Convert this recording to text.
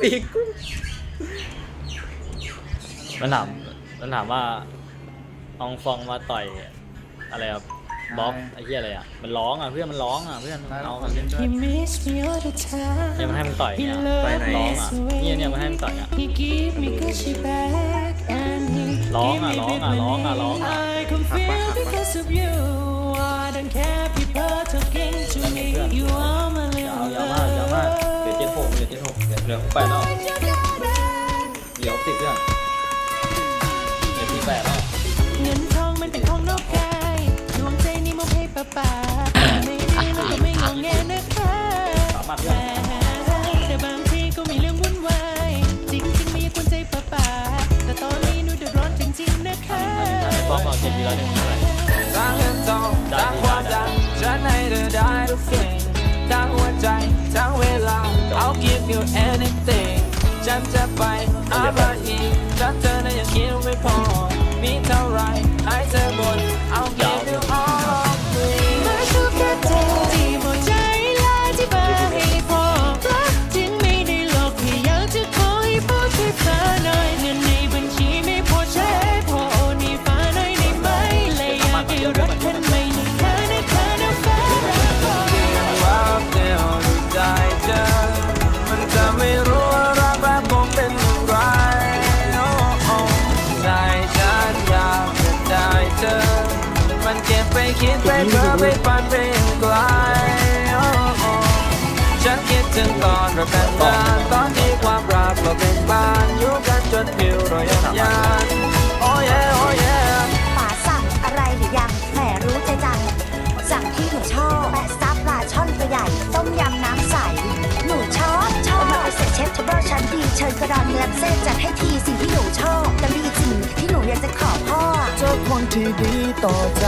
ปีกกูมันถามมันถามว่าอองฟองมาต่อยอะไรครับบล็อกไอ้เหี้ยอะไรอะมันร้องอะเพื่อนมันร้องอะเพื่อนมันมาแล้วเอาขอเล่นด้วย He miss me all the time เนี่ยมันให้มันต่อยเนี่ย He ไปไหนร้อง loves อะ the เนี่ย way เนี่ยมันให้มันต่อยอะ He give me cushy back and he ร้องอะ give me ร้องอะ big ร้องอะ money. ร้องอะ I can feel because of you เหลือแปดแล้วเดี๋ยวติดเพื่อนเดี๋ยวที่แปดแล้วเงินทองมันเป็นของนอกกายดวงใจนี่มอบให้ป้าป่าไม่ไดีมันก็ไม่งงแงนะคะสามารถแหเพื่อนมแต่บางทีก็มีเรื่องวุ่นวายจริงๆไม่อยากวนใจป้าป่าแต่ตอนนี้หนูเดือดร้อนจริงๆนะคะอันนี้ฟ้องก่อนเจ็ดทีละหนึ่งเท่างเงินทองทั้งความดังฉันให้เธอได้ทุกสิ่งทั้งหัวใจทั้งเวลา I'll give you anything ฉันจะไปอะไรอีก คิดไปเพ้อไปฝันไปไกลฉันคิดถึงตอนเราแต่งงานตอนที่ความรักเราเป็นบ้านอยู่กันจนผิวเรายันยานโอ้ยโอ้ยป๋าสั่งอะไรหรือยังแหมรู้ใจจัง สั่งที่หนูชอบแปะซับปลาช่อนตัวใหญ่ต้มยำน้ำใส หนูชอบชอบมาเสร็จเชฟเทเบิลชั้นดีเชิญกระดอนเนื้อเส้นจัดให้ทีสิ่งที่หนูชอบแต่มีสิ่งที่หนูอยากจะขอพ่อ ที่ดีต่อใจ